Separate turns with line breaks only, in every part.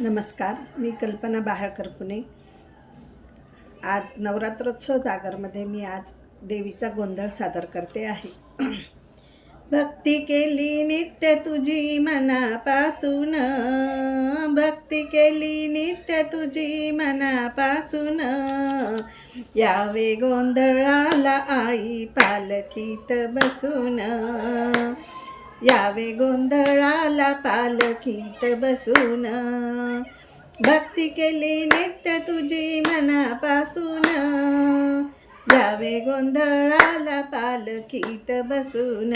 नमस्कार मी कल्पना बाहाळकर पुणे. आज नवरात्रोत्सव जागरमध्ये मी आज देवीचा गोंधळ सादर करते आहे. भक्ती केली नित्य तुझी मनापासून. भक्ती केली नित्य तुझी मनापासून. यावे गोंधळाला आई पालखीत बसून. यावे गोंधळाला पालखीत बसून. भक्ती केली नित्य तुझी मनापासून. यावे गोंधळाला पालखीत बसून.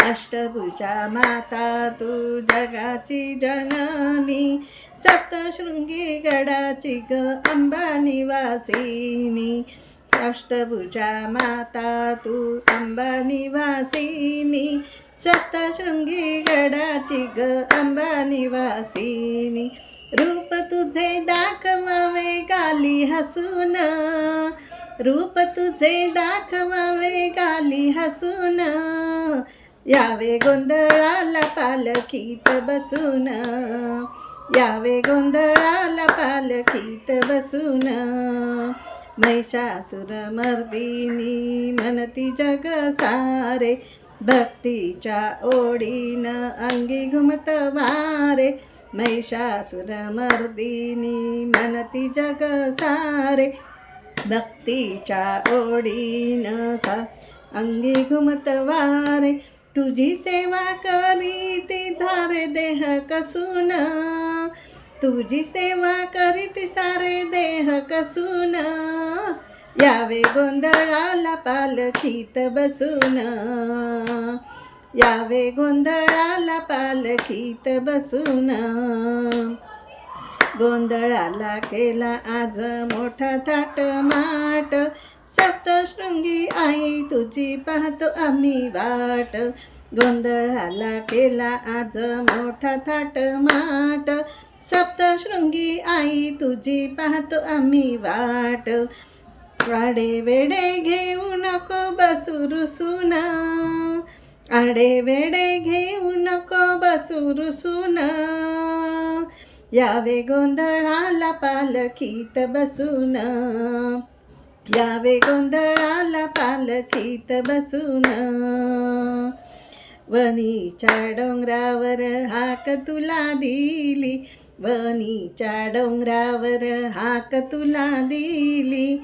अष्टभुजा माता तू जगाची जननी. सप्तशृंगी गडाची ग अंबा निवासिनी अष्टभुजा माता तू अंबा निवासिनी सप्तशृंगी गडाची ग अंबा निवासिनी रूप तुझे दाखवावे गाली हसून. रूप तुझे दाखवावे गाली हसून. यावे गोंधळाला पालखीत बसून. यावे गोंधळाला पालखीत बसून. महिषासुर मर्दिनी म्हणती जग सारे भक्तीच्या ओढीनं अंगी घुमत वारे। महिषासुर मर्दिनी म्हणती जग सारे भक्तीच्या ओढीनं सा अंगी घुमत वारे। तुझी सेवा करी ती धारे देह कसून तुझी सेवा करीत सारे देह कसून. यावे गोंधळाला पालखीत बसून. यावे गोंधळाला पालखीत बसून. गोंधळाला केला आज मोठा थाट माट सप्तशृंगी आई तुझी पाहतो आम्ही वाट. गोंधळाला केला आज मोठा थाट माट सप्तशृंगी आई तुझी पाहतो आम्ही वाट. वाडे वेडे घेऊ नको बसू रुसून. आडे वेडे घेऊ नको बसू रुसून. यावे गोंधळाला पालखीत बसून. यावे गोंधळाला पालखीत बसून. वनीच्या डोंगरावर हाक तुला दिली. वणीच्या डोंगरावर हाक तुला दिली.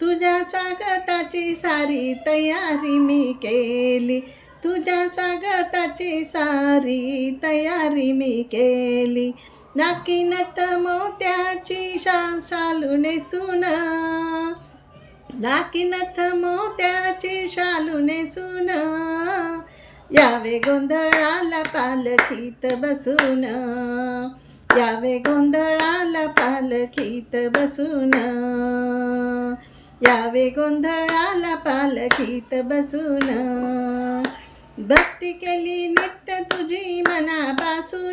तुझ्या स्वागताची सारी तयारी मी केली. तुझ्या स्वागताची सारी तयारी मी केली. नाकीनत मोत्याची शा शालू नेसून नाकीनथ मोत्याची शालू नेसून यावे गोंधळाला पालखीत बसून. यावे गोंधळाला पालखीत बसून. यावे गोंधळाला पालखीत बसून. भक्ती केली नित्य तुझी मनापासून.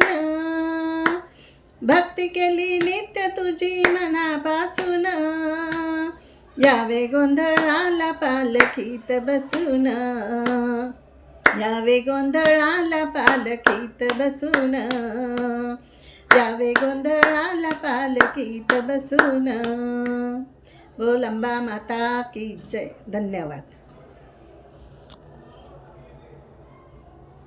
भक्ती केली नित्य तुझी मनापासून. यावे गोंधळाला पालखीत बसून. यावे गोंधळाला पालखीत बसून. यावे गोंधळाला पालखीत बसून बोलंबा माता की जय. धन्यवाद.